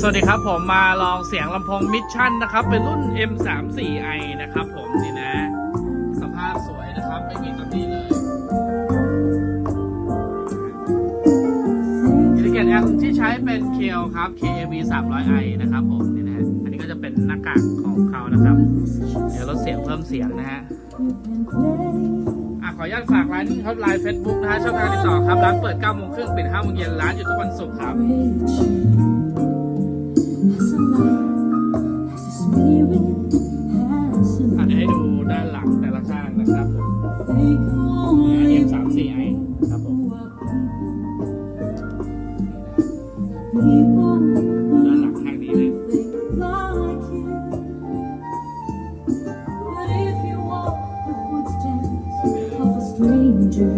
สวัสดีครับผมมาลองเสียงลำโพงมิชชั่นนะครับ เป็นรุ่น M34i นะครับผมนี่นะ สภาพสวยนะครับ ไม่มีตำหนิเลยอินดิเกตแอมที่ใช้เป็นเคลครับ KAV 300i นะครับผมนี่นะฮะอันนี้ก็จะเป็นหน้ากากของเขานะครับ เดี๋ยวลดเสียงเพิ่มเสียงนะฮะอะขออนุญาตฝากร้านครับไลน์เฟซบุ๊กนะฮะช่องทางติดต่อครับ ร้านเปิด9โมงครึ่งปิด5โมงเย็นร้านอยู่ทุกวันศุกร์ครับ ครับผมด้านหลังข้างนี้เลย Stranger,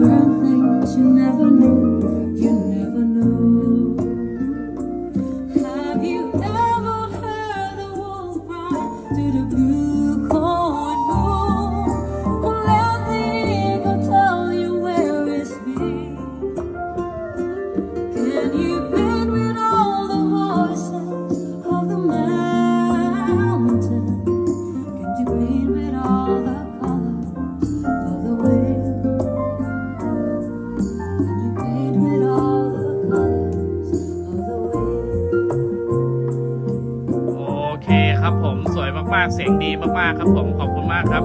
learn things you never knew, you never knew. Have you ever heard the wolf cry to the blue ครับผมสวยมากๆเสียงดีมากๆครับผมขอบคุณมากครับ